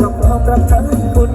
กับพอกระเทยคุณ